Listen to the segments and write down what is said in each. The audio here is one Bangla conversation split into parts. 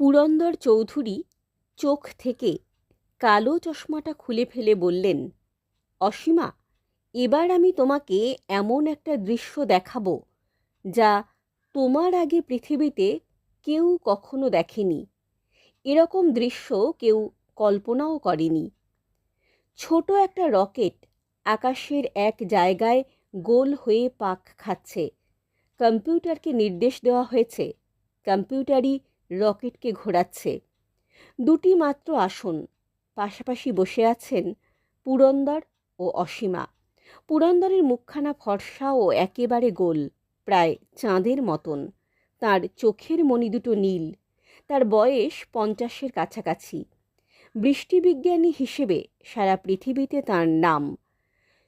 পুরন্দর চৌধুরী চোখ থেকে কালো চশমাটা খুলে ফেলে বললেন, অসীমা, এবার আমি তোমাকে এমন একটা দৃশ্য দেখাবো যা তোমার আগে পৃথিবীতে কেউ কখনো দেখেনি। এরকম দৃশ্য কেউ কল্পনাও করেনি। ছোট একটা রকেট আকাশের এক জায়গায় গোল হয়ে পাক খাচ্ছে। কম্পিউটারকে নির্দেশ দেওয়া হয়েছে। কম্পিউটারই রকেটকে ঘোরাচ্ছে। দুটি মাত্র আসন, পাশাপাশি বসে আছেন পুরন্দর ও অসীমা। পুরন্দরের মুখখানা ফর্সা ও একেবারে গোল, প্রায় চাঁদের মতন। তার চোখের মণি দুটো নীল, তার বয়স পঞ্চাশের কাছাকাছি। বৃষ্টিবিজ্ঞানী হিসেবে সারা পৃথিবীতে তার নাম।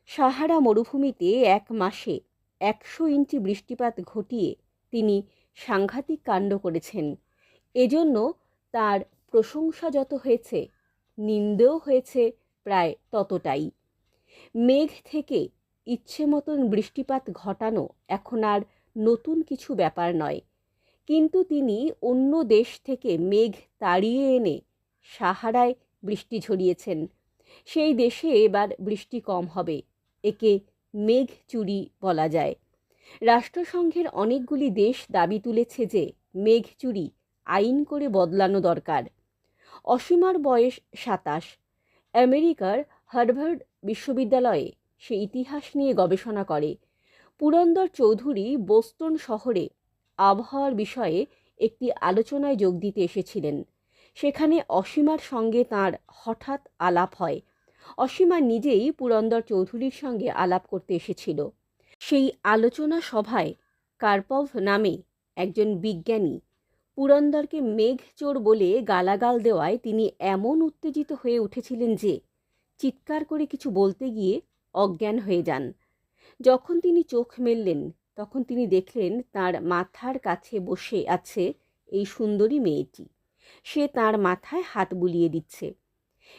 সাহারা মরুভূমিতে এক মাসে একশো ইঞ্চি বৃষ্টিপাত ঘটিয়ে তিনি সাংঘাতিক কাণ্ড করেছেন। এজন্য তার প্রশংসা যত হয়েছে, নিন্দেও হয়েছে প্রায় ততটাই। মেঘ থেকে ইচ্ছে মতন বৃষ্টিপাত ঘটানো এখন আর নতুন কিছু ব্যাপার নয়, কিন্তু তিনি অন্য দেশ থেকে মেঘ তাড়িয়ে এনে সাহারায় বৃষ্টি ঝরিয়েছেন। সেই দেশে এবার বৃষ্টি কম হবে, একে মেঘ চুরি বলা যায়। রাষ্ট্রসংঘের অনেকগুলি দেশ দাবি তুলেছে যে মেঘ চুরি আইন করে বদলানো দরকার। অসীমার বয়স সাতাশ। আমেরিকার হার্ভার্ড বিশ্ববিদ্যালয়ে সে ইতিহাস নিয়ে গবেষণা করে। পুরন্দর চৌধুরী বোস্টন শহরে আবহাওয়ার বিষয়ে একটি আলোচনায় যোগ দিতে এসেছিলেন। সেখানে অসীমার সঙ্গে তার হঠাৎ আলাপ হয়। অসীমা নিজেই পুরন্দর চৌধুরীর সঙ্গে আলাপ করতে এসেছিল। সেই আলোচনা সভায় কার্পভ নামে একজন বিজ্ঞানী পুরন্দরকে মেঘ চোর বলে গালাগাল দেওয়ায় তিনি এমন উত্তেজিত হয়ে উঠেছিলেন যে, চিৎকার করে কিছু বলতে গিয়ে অজ্ঞান হয়ে যান। যখন তিনি চোখ মেললেন, তখন তিনি দেখলেন তার মাথার কাছে বসে আছে এই সুন্দরী মেয়েটি। সে তার মাথায় হাত বুলিয়ে দিচ্ছে।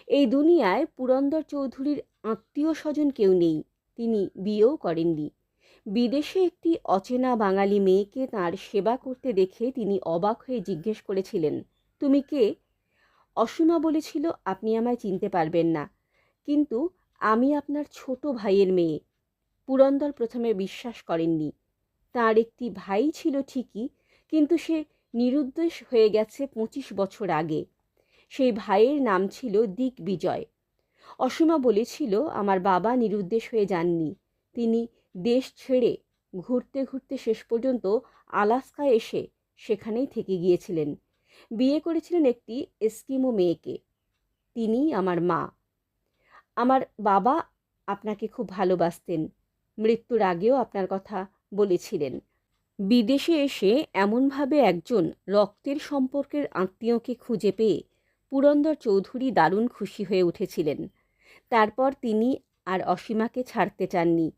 এই দুনিয়ায় পুরন্দর চৌধুরীর আত্মীয় স্বজন কেউ নেই, তিনি বিয়েও করেননি। বিদেশে একটি অচেনা বাঙালি মেয়েকে তার সেবা করতে দেখে তিনি অবাক হয়ে জিজ্ঞেস করেছিলেন, তুমি কে? অসীমা বলেছিল, আপনি আমায় চিনতে পারবেন না। কিন্তু আমি আপনার ছোট ভাইয়ের মেয়ে। পুরন্দর প্রথমে বিশ্বাস করেননি। তার একটি ভাই ছিল ঠিকই, কিন্তু সে নিরুদ্দেশ হয়ে গেছে পঁচিশ বছর আগে। সেই ভাইয়ের নাম ছিল দিক বিজয় অসীমা বলেছিল, আমার বাবা নিরুদ্দেশ হয়ে যাননি। তিনি দেশ ছেড়ে ঘুরতে ঘুরতে শেষ পর্যন্ত আলাস্কায় এসে সেখানেই থেকে গিয়েছিলেন। বিয়ে করেছিলেন একটি এস্কিমো মেয়েকে। তিনি আমার মা। আমার বাবা আপনাকে খুব ভালোবাসতেন। মৃত্যুর আগেও আপনার কথা বলেছিলেন। বিদেশে এসে এমনভাবে একজন রক্তের সম্পর্কের আত্মীয়কে খুঁজে পেয়ে পুরন্দর চৌধুরী দারুণ খুশি হয়ে উঠেছিলেন। তারপর তিনি আর অসীমাকে ছাড়তে চাননি।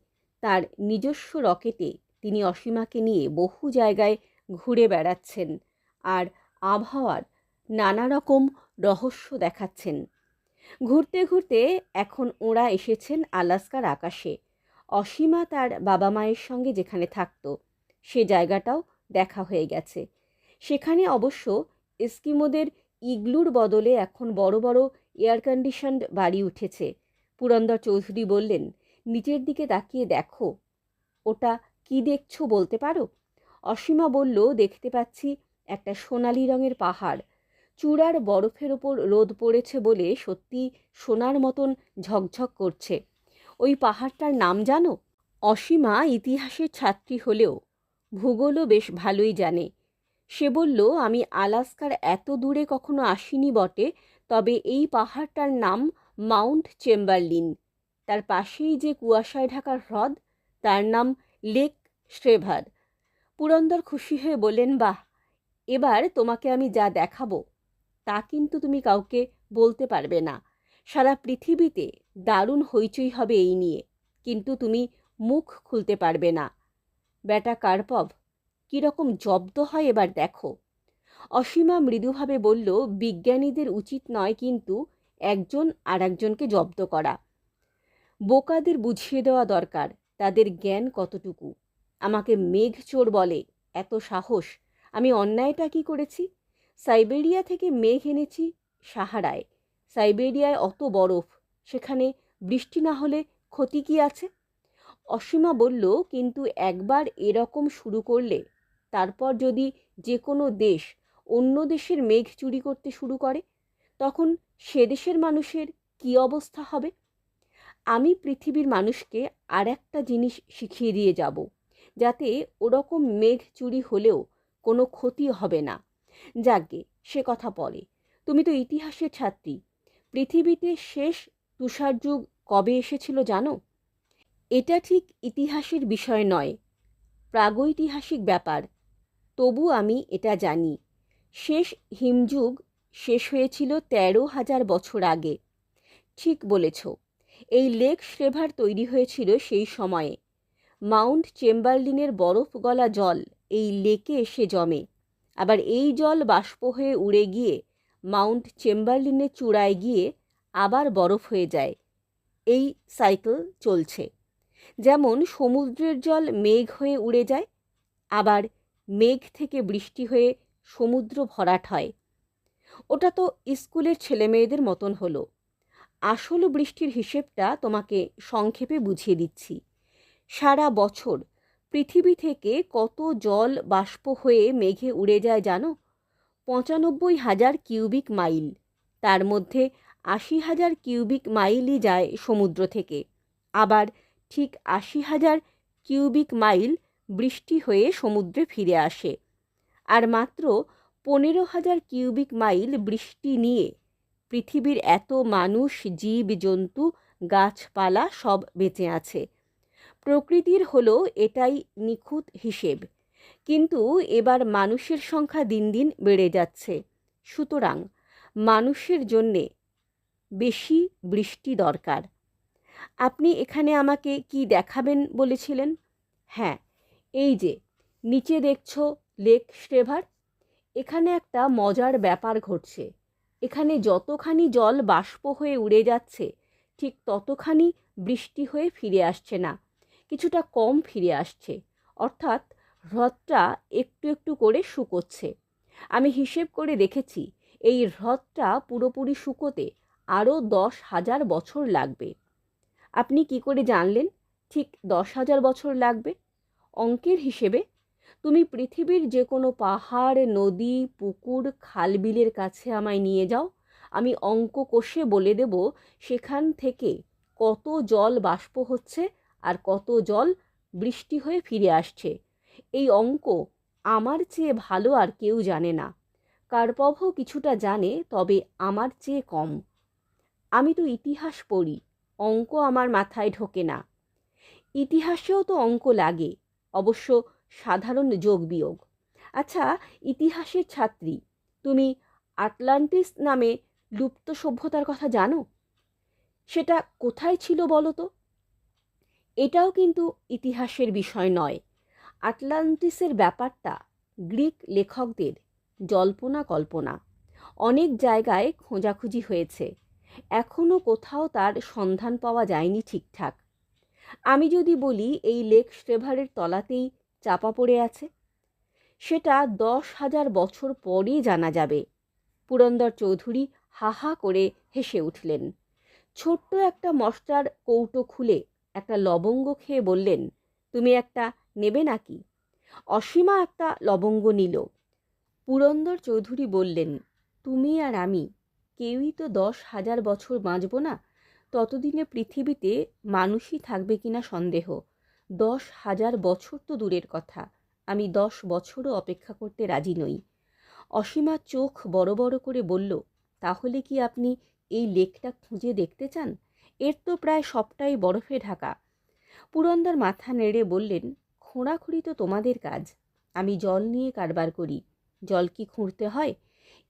তার নিজস্ব রকেটে তিনি অসীমাকে নিয়ে বহু জায়গায় ঘুরে বেড়াচ্ছেন আর আবহাওয়ার নানা রকম রহস্য দেখাচ্ছেন। ঘুরতে ঘুরতে এখন ওরা এসেছেন আলাস্কার আকাশে। অসীমা তার বাবা মায়ের সঙ্গে যেখানে থাকত, সে জায়গাটাও দেখা হয়ে গেছে। সেখানে অবশ্য এস্কিমোদের ইগলুর বদলে এখন বড় বড় এয়ার কন্ডিশনড বাড়ি উঠেছে। পুরন্দর চৌধুরী বললেন নিচের দিকে তাকিয়ে দেখো। ওটা কি দেখছ বলতে পারো? অসীমা বলল, দেখতে পাচ্ছি একটা সোনালি রঙের পাহাড়। চূড়ার বরফের ওপর রোদ পড়েছে বলে সত্যি সোনার মতন ঝকঝক করছে। ওই পাহাড়টার নাম জানো? অসীমা ইতিহাসের ছাত্রী হলেও। ভূগোলও বেশ ভালোই জানে। সে বলল, আমি আলাস্কার এত দূরে কখনো আসিনি বটে, তবে এই পাহাড়টার নাম মাউন্ট চেম্বারলিন। তার পাশেই যে কুয়াশায় ঢাকা হ্রদ, তার নাম লেক শ্রেভার। পুরন্দর খুশি হয়ে বললেন, বাহ, এবার তোমাকে আমি যা দেখাবো, তা কিন্তু তুমি কাউকে বলতে পারবে না। সারা পৃথিবীতে দারুণ হইচই হবে এই নিয়ে, কিন্তু তুমি মুখ খুলতে পারবে না। বেটা কার্পভ কীরকম জব্দ হয় এবার দেখো। অসীমা মৃদুভাবে বলল, বিজ্ঞানীদের উচিত নয় কিন্তু একজন আর একজনকে জব্দ করা। বোকাদের বুঝিয়ে দেওয়া দরকার, তাদের জ্ঞান কতটুকু? আমাকে মেঘ চোর বলে, এত সাহস, আমি অন্যায়টা কি করেছি? সাইবেরিয়া থেকে মেঘ এনেছি সাহারায়, সাইবেরিয়ায় অত বরফ, সেখানে বৃষ্টি না হলে ক্ষতি কি আছে? অসীমা বলল, কিন্তু একবার এরকম শুরু করলে, তারপর যদি যে কোনো দেশ অন্য দেশের মেঘ চুরি করতে শুরু করে, তখন সে দেশের মানুষের কী অবস্থা হবে? আমি পৃথিবীর মানুষকে আর একটা জিনিস শিখিয়ে দিয়ে যাব, যাতে ওরকম মেঘ চুরি হলেও কোনো ক্ষতি হবে না। যাকে সে কথা পরে তুমি তো ইতিহাসের ছাত্রী, পৃথিবীতে শেষ তুষারযুগ কবে এসেছিল জানো? এটা ঠিক ইতিহাসের বিষয় নয়, প্রাগৈতিহাসিক ব্যাপার, তবু আমি এটা জানি, শেষ হিমযুগ শেষ হয়েছিল তেরো হাজার বছর আগে, ঠিক বলেছ। এই লেক শ্রেভার তৈরি হয়েছিল সেই সময়ে। মাউন্ট চেম্বারলিনের বরফ গলা জল এই লেকে এসে জমে। আবার এই জল বাষ্প হয়ে উড়ে গিয়ে মাউন্ট চেম্বারলিনের চূড়ায় গিয়ে আবার বরফ হয়ে যায়। এই সাইকেল চলছে। যেমন সমুদ্রের জল মেঘ হয়ে উড়ে যায়, আবার মেঘ থেকে বৃষ্টি হয়ে সমুদ্র ভরাট হয়। ওটা তো স্কুলের ছেলেমেয়েদের মতন হলো। আসল বৃষ্টির হিসেবটা তোমাকে সংক্ষেপে বুঝিয়ে দিচ্ছি। সারা বছর পৃথিবী থেকে কত জল বাষ্প হয়ে মেঘে উড়ে যায় জানো? পঁচানব্বই হাজার কিউবিক মাইল। তার মধ্যে আশি হাজার কিউবিক মাইলই যায় সমুদ্র থেকে। আবার ঠিক আশি হাজার কিউবিক মাইল বৃষ্টি হয়ে সমুদ্রে ফিরে আসে। আর মাত্র পনেরো হাজার কিউবিক মাইল বৃষ্টি নিয়ে পৃথিবীর এত মানুষ, জীব, জন্তু, গাছপালা সব বেঁচে আছে। প্রকৃতির হলো এটাই নিখুঁত হিসেব। কিন্তু এবার মানুষের সংখ্যা দিন দিন বেড়ে যাচ্ছে। সুতরাং মানুষের জন্যে বেশি বৃষ্টি দরকার। আপনি এখানে আমাকে কি দেখাবেন বলেছিলেন? হ্যাঁ এই যে, নিচে দেখছ লেক স্টেভার এখানে একটা মজার ব্যাপার ঘটছে। এখানে যতখানি জল বাষ্প হয়ে উড়ে যাচ্ছে, ঠিক ততখানি বৃষ্টি হয়ে ফিরে আসছে না, কিছুটা কম ফিরে আসছে। অর্থাৎ হ্রদটা একটু একটু করে শুকোচ্ছে। আমি হিসেব করে দেখেছি, এই হ্রদটা পুরোপুরি শুকোতে আরও দশ হাজার বছর লাগবে। আপনি কি করে জানলেন, ঠিক দশ হাজার বছর লাগবে? অঙ্কের হিসেবে তুমি পৃথিবীর যে কোনো পাহাড়, নদী, পুকুর, খালবিলের কাছে আমায় নিয়ে যাও। আমি অঙ্ক কষে বলে দেব সেখান থেকে কত জল বাষ্প হচ্ছে আর কত জল বৃষ্টি হয়ে ফিরে আসছে। এই অঙ্ক আমার চেয়ে ভালো আর কেউ জানে না। কার্পভ কিছুটা জানে, তবে আমার চেয়ে কম। আমি তো ইতিহাস পড়ি, অঙ্ক আমার মাথায় ঢোকে না। ইতিহাসেও তো অঙ্ক লাগে। অবশ্য সাধারণ যোগ বিয়োগ। আচ্ছা ইতিহাসের ছাত্রী, তুমি আটলান্টিস নামে লুপ্ত সভ্যতার কথা জানো? সেটা কোথায় ছিল বলো তো এটাও কিন্তু ইতিহাসের বিষয় নয়। আটলান্টিসের ব্যাপারটা গ্রিক লেখকদের জল্পনা কল্পনা। অনেক জায়গায় খোঁজাখুঁজি হয়েছে। এখনও কোথাও তার সন্ধান পাওয়া যায়নি ঠিকঠাক। আমি যদি বলি, এই লেক স্টেভারের তলাতেই চাপা পড়ে আছে। সেটা দশ হাজার বছর পরে জানা যাবে। পুরন্দর চৌধুরী হা হা করে হেসে উঠলেন। ছোট্ট একটা মশলার কৌটো খুলে একটা লবঙ্গ খেয়ে বললেন, তুমি একটা নেবে নাকি? অসীমা একটা লবঙ্গ নিল। পুরন্দর চৌধুরী বললেন, তুমি আর আমি, কেউই তো দশ হাজার বছর বাঁচব না। ততদিনে পৃথিবীতে মানুষই থাকবে কিনা সন্দেহ। দশ হাজার বছর তো দূরের কথা। আমি দশ বছরও অপেক্ষা করতে রাজি নই। অসীমা চোখ বড় বড় করে বলল, তাহলে কি আপনি এই লেকটা খুঁজে দেখতে চান? এর তো প্রায় সবটাই বরফে ঢাকা। পুরন্দর মাথা নেড়ে বললেন, খোঁড়াখুঁড়ি তো তোমাদের কাজ। আমি জল নিয়ে কারবার করি। জল কি খুঁড়তে হয়?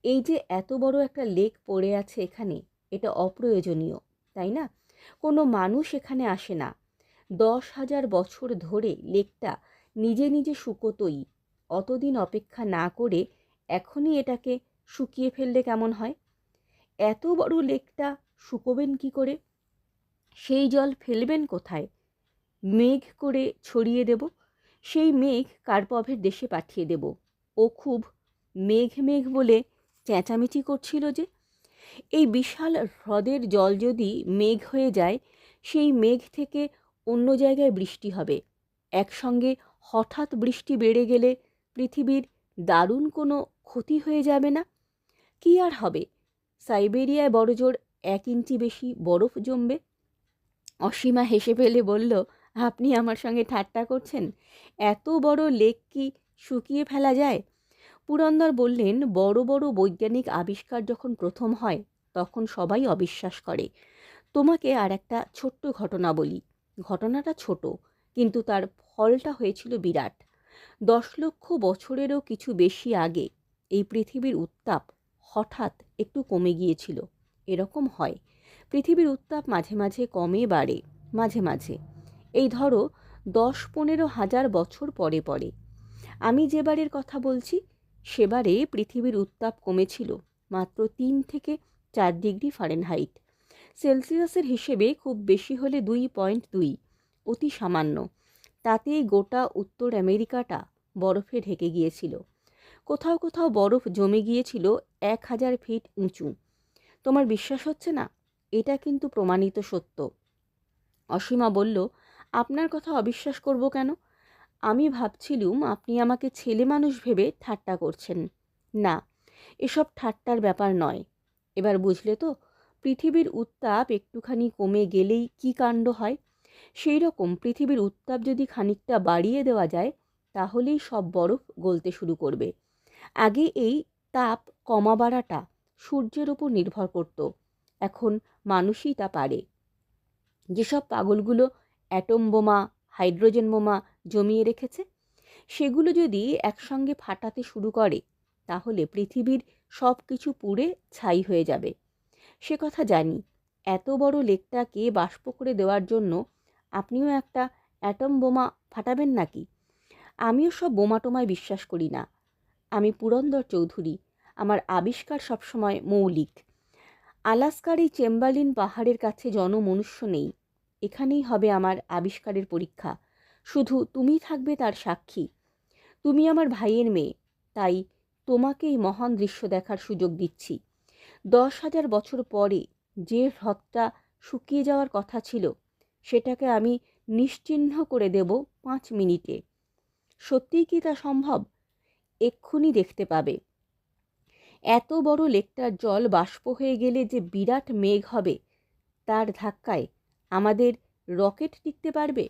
এই যে এত বড় একটা লেক পড়ে আছে এখানে, এটা অপ্রয়োজনীয়, তাই না? কোনো মানুষ এখানে আসে না। দশ হাজার বছর ধরে লেকটা নিজে নিজে শুকোতই। অতদিন অপেক্ষা না করে এখনই এটাকে শুকিয়ে ফেললে কেমন হয়? এত বড় লেকটা শুকোবেন কি করে? সেই জল ফেলবেন কোথায়? মেঘ করে ছড়িয়ে দেব, সেই মেঘ কার্পভের দেশে পাঠিয়ে দেব। ও খুব মেঘ মেঘ বলে চেঁচামেচি করছিল যে, এই বিশাল হ্রদের জল যদি মেঘ হয়ে যায়, সেই মেঘ থেকে অন্য জায়গায় বৃষ্টি হবে। একসঙ্গে হঠাৎ বৃষ্টি বেড়ে গেলে পৃথিবীর দারুণ কোনো ক্ষতি হয়ে যাবে না? কি আর হবে? সাইবেরিয়ায় বড়জোর এক ইঞ্চি বেশি বরফ জমবে? অসীমা হেসে ফেলে বলল, আপনি আমার সঙ্গে ঠাট্টা করছেন? এত বড় লেক কি শুকিয়ে ফেলা যায়? পুরন্দর বললেন, বড় বড় বৈজ্ঞানিক আবিষ্কার যখন প্রথম হয়, তখন সবাই অবিশ্বাস করে। তোমাকে আর একটা ছোট্ট ঘটনা বলি। ঘটনাটা ছোট, কিন্তু তার ফলটা হয়েছিল বিরাট। দশ লক্ষ বছরেরও কিছু বেশি আগে এই পৃথিবীর উত্তাপ হঠাৎ একটু কমে গিয়েছিল। এরকম হয়। পৃথিবীর উত্তাপ মাঝে মাঝে কমে বাড়ে, মাঝে মাঝে। এই ধরো, দশ পনেরো হাজার বছর পরে পরে। আমি যেবারের কথা বলছি সেবারে পৃথিবীর উত্তাপ কমেছিল মাত্র তিন থেকে চার ডিগ্রি ফারেনহাইট। সেলসিয়াসের হিসেবে খুব বেশি হলে দুই পয়েন্ট দুই, অতি সামান্য। তাতেই গোটা উত্তর আমেরিকাটা বরফে ঢেকে গিয়েছিল। কোথাও কোথাও বরফ জমে গিয়েছিল এক হাজার ফিট উঁচু। তোমার বিশ্বাস হচ্ছে না? এটা কিন্তু প্রমাণিত সত্য। অসীমা বলল, আপনার কথা অবিশ্বাস করব কেন? আমি ভাবছিলুম আপনি আমাকে ছেলে মানুষ ভেবে ঠাট্টা করছেন। না, এসব ঠাট্টার ব্যাপার নয়। এবার বুঝলে তো পৃথিবীর উত্তাপ একটুখানি কমে গেলেই কি কাণ্ড হয়? সেই রকম পৃথিবীর উত্তাপ যদি খানিকটা বাড়িয়ে দেওয়া যায়, তাহলেই সব বরফ গলতে শুরু করবে। আগে এই তাপ কমা বাড়াটা সূর্যের ওপর নির্ভর করত। এখন মানুষই তা পারে। যেসব পাগলগুলো অ্যাটম বোমা, হাইড্রোজেন বোমা জমিয়ে রেখেছে, সেগুলো যদি একসঙ্গে ফাটাতে শুরু করে, তাহলে পৃথিবীর সব কিছু পুড়ে ছাই হয়ে যাবে। সে কথা জানি। এত বড় লেকটাকে বাষ্প করে দেওয়ার জন্য আপনিও একটা অ্যাটম বোমা ফাটাবেন নাকি? আমিও সব বোমা টোমায় বিশ্বাস করি না। আমি পুরন্দর চৌধুরী, আমার আবিষ্কার সবসময় মৌলিক। আলাস্কার এই চেম্বালিন পাহাড়ের কাছে জনমনুষ্য নেই। এখানেই হবে আমার আবিষ্কারের পরীক্ষা। শুধু তুমি থাকবে তার সাক্ষী। তুমি আমার ভাইয়ের মেয়ে। তাই তোমাকে এই মহান দৃশ্য দেখার সুযোগ দিচ্ছি। দশ হাজার বছর পরে যে হ্রদটা শুকিয়ে যাওয়ার কথা ছিল, সেটাকে আমি নিশ্চিহ্ন করে দেব পাঁচ মিনিটে। সত্যিই কি তা সম্ভব? এক্ষুনি দেখতে পাবে। এত বড় লেকটার জল বাষ্প হয়ে গেলে যে বিরাট মেঘ হবে, তার ধাক্কায় আমাদের রকেট টিকতে পারবে?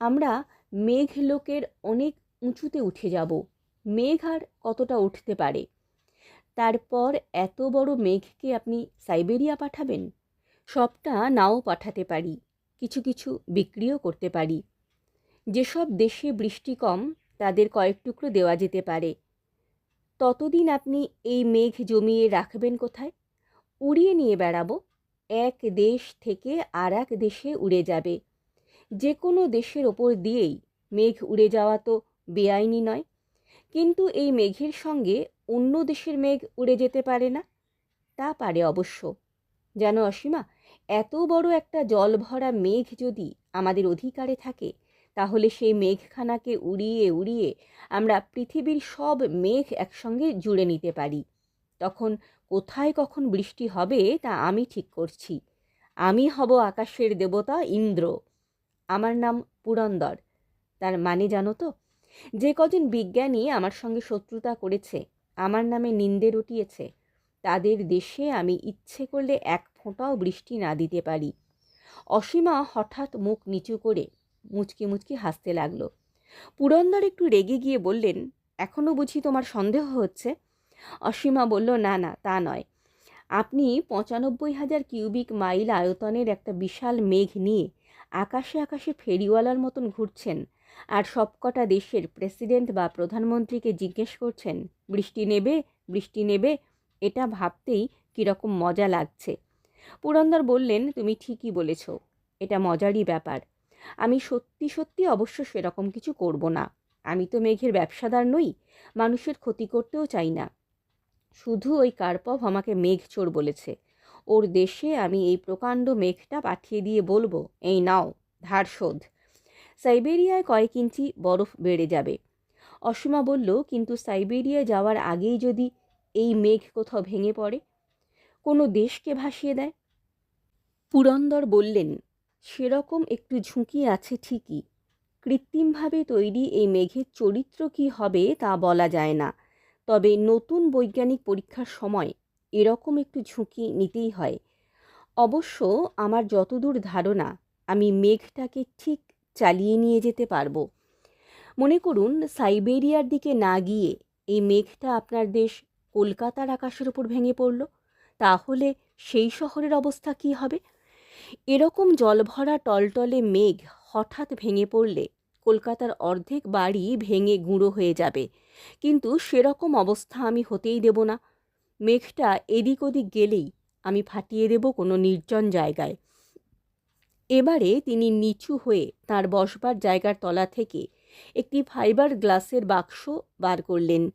আমরা মেঘ লোকের অনেক উঁচুতে উঠে যাব। মেঘ আর কতটা উঠতে পারে? তারপর এত বড় মেঘকে আপনি সাইবেরিয়া পাঠাবেন? সবটা নাও পাঠাতে পারি, কিছু কিছু বিক্রিও করতে পারি। যেসব দেশে বৃষ্টি কম, তাদের কয়েক টুকরো দেওয়া যেতে পারে। ততদিন আপনি এই মেঘ জমিয়ে রাখবেন কোথায়? উড়িয়ে নিয়ে বেড়াবো। এক দেশ থেকে আর এক দেশে উড়ে যাবে। যে কোনো দেশের ওপর দিয়েই মেঘ উড়ে যাওয়া তো বেআইনি নয়। কিন্তু এই মেঘের সঙ্গে অন্য দেশের মেঘ উড়ে যেতে পারে না? তা পারে অবশ্য। যেন অসীমা, এত বড় একটা জল ভরা মেঘ যদি আমাদের অধিকারে থাকে, তাহলে সেই মেঘখানাকে উড়িয়ে উড়িয়ে আমরা পৃথিবীর সব মেঘ একসঙ্গে জুড়ে নিতে পারি। তখন কোথায় কখন বৃষ্টি হবে তা আমি ঠিক করছি। আমি হব আকাশের দেবতা ইন্দ্র। আমার নাম পুরন্দর। তার মানে জানো তো, যে কজন বিজ্ঞানী আমার সঙ্গে শত্রুতা করেছে আমার নামে নিন্দে রটিয়েছে। তাদের দেশে আমি ইচ্ছে করলে এক ফোঁটাও বৃষ্টি না দিতে পারি। অসীমা হঠাৎ মুখ নিচু করে মুচকি মুচকি হাসতে লাগল। পুরন্দর একটু রেগে গিয়ে বললেন এখনও বুঝি তোমার সন্দেহ হচ্ছে? অসীমা বলল, না না, তা নয়। আপনি পঁচানব্বই হাজার কিউবিক মাইল আয়তনের একটা বিশাল মেঘ নিয়ে আকাশে আকাশে ফেরিওয়ালার মতন ঘুরছেন। আর সবকটা দেশের প্রেসিডেন্ট বা প্রধানমন্ত্রীকে জিজ্ঞেস করছেন, বৃষ্টি নেবে? বৃষ্টি নেবে? এটা ভাবতেই কীরকম মজা লাগছে। পুরন্দর বললেন, তুমি ঠিকই বলেছ, এটা মজারই ব্যাপার। আমি সত্যি সত্যি অবশ্য সেরকম কিছু করব না। আমি তো মেঘের ব্যবসাদার নই, মানুষের ক্ষতি করতেও চাই না। শুধু ওই কার্পভ আমাকে মেঘ চোর বলেছে। ওর দেশে আমি এই প্রকাণ্ড মেঘটা পাঠিয়ে দিয়ে বলব, এই নাও, ধার শোধ। সাইবেরিয়ায় কয়েক ইঞ্চি বরফ বেড়ে যাবে। অসীমা বলল, কিন্তু সাইবেরিয়া যাওয়ার আগেই যদি এই মেঘ কোথাও ভেঙে পড়ে, কোনো দেশকে ভাসিয়ে দেয়? পুরন্দর বললেন, সেরকম একটু ঝুঁকি আছে ঠিকই। কৃত্রিমভাবে তৈরি এই মেঘের চরিত্র কি হবে তা বলা যায় না। তবে নতুন বৈজ্ঞানিক পরীক্ষার সময় এরকম একটু ঝুঁকি নিতেই হয়। অবশ্য আমার যতদূর ধারণা, আমি মেঘটাকে ঠিক চালিয়ে নিয়ে যেতে পারব। মনে করুন, সাইবেরিয়ার দিকে না গিয়ে এই মেঘটা আপনার দেশ কলকাতার আকাশের ওপর ভেঙে পড়ল, তাহলে সেই শহরের অবস্থা কী হবে? এরকম জলভরা টলটলে মেঘ হঠাৎ ভেঙে পড়লে কলকাতার অর্ধেক বাড়ি ভেঙে গুঁড়ো হয়ে যাবে। কিন্তু সেরকম অবস্থা আমি হতেই দেব না। মেঘটা এদিক ওদিক গেলেই আমি ফাটিয়ে দেব কোনো নির্জন জায়গায়। এবারে তিনি নিচু হয়ে তার বসবার জায়গার তলা থেকে একটি ফাইবার গ্লাসের বাক্স বার করলেন।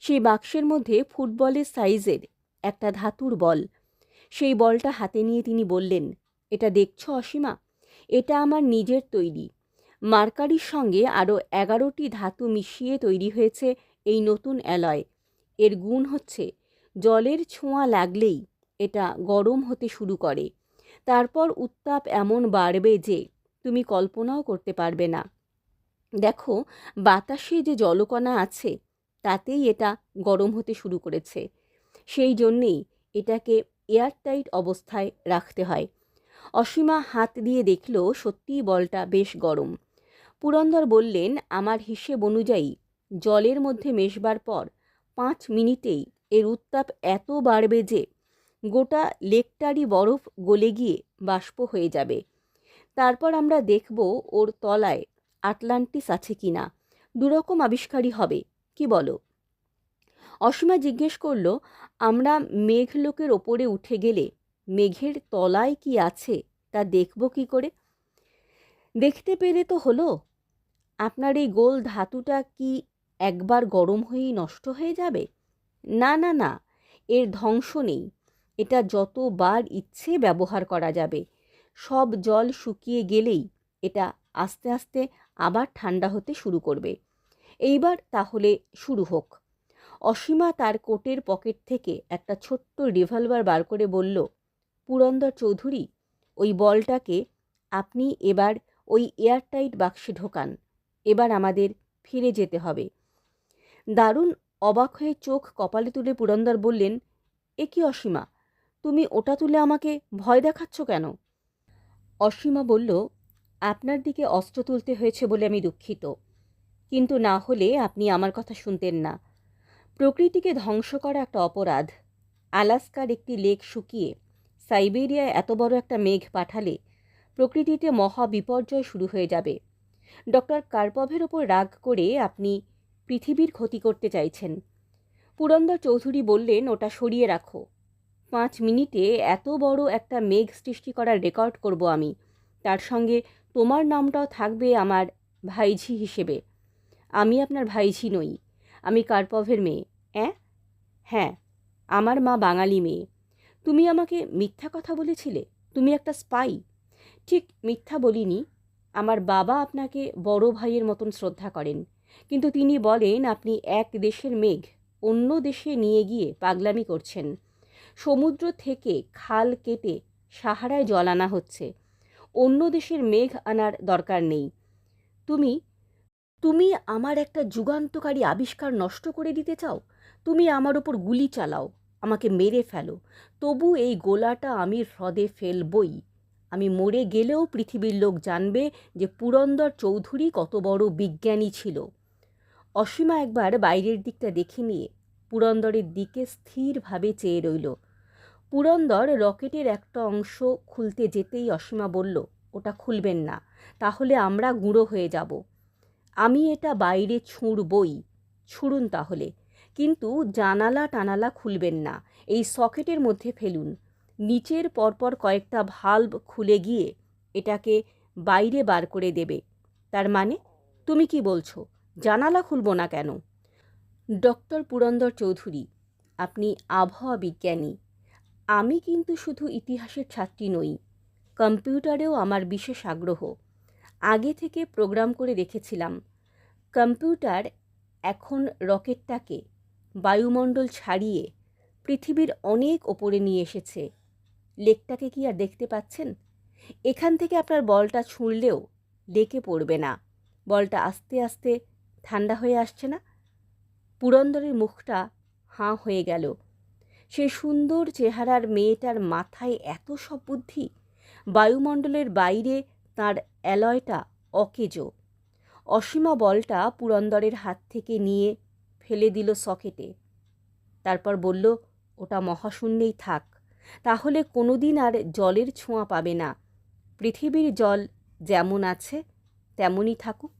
সেই বাক্সের মধ্যে ফুটবলের সাইজের একটা ধাতুর বল। সেই বলটা হাতে নিয়ে তিনি বললেন, এটা দেখছ অসীমা? এটা আমার নিজের তৈরি। মার্কারির সঙ্গে আরও এগারোটি ধাতু মিশিয়ে তৈরি হয়েছে এই নতুন অ্যালয়। এর গুণ হচ্ছে, জলের ছোঁয়া লাগলেই এটা গরম হতে শুরু করে। তারপর উত্তাপ এমন বাড়বে যে তুমি কল্পনাও করতে পারবে না। দেখো, বাতাসে যে জলকণা আছে, তাতেই এটা গরম হতে শুরু করেছে। সেই জন্যেই এটাকে এয়ারটাইট অবস্থায় রাখতে হয়। অসীমা হাত দিয়ে দেখল সত্যিই বলটা বেশ গরম। পুরন্দর বললেন, আমার হিসেব অনুযায়ী জলের মধ্যে মেশবার পর পাঁচ মিনিটেই এর উত্তাপ এত বাড়বে যে গোটা লেকটারই বরফ গলে গিয়ে বাষ্প হয়ে যাবে। তারপর আমরা দেখব ওর তলায় আটলান্টিস আছে কি না দুরকম আবিষ্কারই হবে, কি বলো? অসীমা জিজ্ঞেস করল, আমরা মেঘলোকের ওপরে উঠে গেলে মেঘের তলায় কি আছে তা দেখব কি করে? দেখতে পেলে তো হলো। আপনার এই গোল ধাতুটা কি একবার গরম হয়েই নষ্ট হয়ে যাবে? না না না, এর ধ্বংস নেই। এটা যতবার ইচ্ছে ব্যবহার করা যাবে। সব জল শুকিয়ে গেলেই এটা আস্তে আস্তে আবার ঠান্ডা হতে শুরু করবে। এইবার তাহলে শুরু হোক। অসীমা তার কোটের পকেট থেকে একটা ছোট্ট রিভলভার বার করে বলল, পুরন্দর চৌধুরী, ওই বলটাকে আপনি এবার ওই এয়ারটাইট বাক্সে ঢোকান। এবার আমাদের ফিরে যেতে হবে। দারুণ অবাক হয়ে চোখ কপালে তুলে পুরন্দর বললেন, এ কি অসীমা? তুমি ওটা তুলে আমাকে ভয় দেখাচ্ছ কেন? অসীমা বলল, আপনার দিকে অস্ত্র তুলতে হয়েছে বলে আমি দুঃখিত। কিন্তু না হলে আপনি আমার কথা শুনতেন না। প্রকৃতিকে ধ্বংস করা একটা অপরাধ। আলাস্কার একটি লেক শুকিয়ে সাইবেরিয়ায় এত বড় একটা মেঘ পাঠালে প্রকৃতিতে মহা বিপর্যয় শুরু হয়ে যাবে। ডক্টর কার্পভের ওপর রাগ করে আপনি পৃথিবীর ক্ষতি করতে চাইছেন। পুরন্দর চৌধুরী বললেন, ওটা সরিয়ে রাখো। পাঁচ মিনিটে এত বড় একটা মেঘ সৃষ্টি করার রেকর্ড করব আমি। তার সঙ্গে তোমার নামটাও থাকবে আমার ভাইঝি হিসেবে। আমি আপনার ভাইঝি নই, আমি কার্পভের মেয়ে, অ্যাঁ? হ্যাঁ আমার মা বাঙালি মেয়ে। তুমি আমাকে মিথ্যা কথা বলেছিলে? তুমি একটা স্পাই। ঠিক মিথ্যা বলিনি, আমার বাবা আপনাকে বড় ভাইয়ের মতন শ্রদ্ধা করেন। কিন্তু তিনি বলেন, আপনি এক দেশের মেঘ, অন্য দেশে নিয়ে গিয়ে পাগলামি করছেন। সমুদ্র থেকে খাল কেটে সাহারায় জল আনা হচ্ছে। অন্য দেশের মেঘ আনার দরকার নেই। তুমি তুমি আমার একটা যুগান্তকারী আবিষ্কার নষ্ট করে দিতে চাও? তুমি আমার ওপর গুলি চালাও, আমাকে মেরে ফেলো। তবু এই গোলাটা আমি হ্রদে ফেলবই। আমি মরে গেলেও পৃথিবীর লোক জানবে যে পুরন্দর চৌধুরী কত বড় বিজ্ঞানী ছিল। অসীমা একবার বাইরের দিকটা দেখে নিয়ে পুরন্দরের দিকে স্থিরভাবে চেয়ে রইল। পুরন্দর রকেটের একটা অংশ খুলতে যেতেই অসীমা বলল, ওটা খুলবেন না, তাহলে আমরা গুঁড়ো হয়ে যাব। আমি এটা বাইরে ছুঁড়বই। ছুঁড়ুন তাহলে। কিন্তু জানালা টানালা খুলবেন না, এই সকেটের মধ্যে ফেলুন। নিচের পরপর কয়েকটা ভাল্ব খুলে গিয়ে এটাকে বাইরে বার করে দেবে। তার মানে তুমি কি বলছো, জানালা খুলব না কেন? ডক্টর পুরন্দর চৌধুরী, আপনি আবহাওয়া বিজ্ঞানী। আমি কিন্তু শুধু ইতিহাসের ছাত্রী নই, কম্পিউটারেও আমার বিশেষ আগ্রহ। আগে থেকে প্রোগ্রাম করে রেখেছিলাম কম্পিউটার এখন রকেটটাকে বায়ুমণ্ডল ছাড়িয়ে পৃথিবীর অনেক ওপরে নিয়ে এসেছে। লেকটাকে কি আর দেখতে পাচ্ছেন? এখান থেকে আপনার বলটা ছুঁড়লেও লেকে পড়বে না। বলটা আস্তে আস্তে ঠান্ডা হয়ে আসছে না? পুরন্দরের মুখটা হাঁ হয়ে গেল। সেই সুন্দর চেহারার মেয়েটার মাথায় এত সব বুদ্ধি? বায়ুমণ্ডলের বাইরে তার অ্যালয়টা অকেজো। অসীমা বলটা পুরন্দরের হাত থেকে নিয়ে ফেলে দিল সকেটে। তারপর বলল, ওটা মহাশূন্যেই থাক। তাহলে কোনোদিন আর জলের ছোঁয়া পাবে না। পৃথিবীর জল যেমন আছে, তেমনই থাকুক।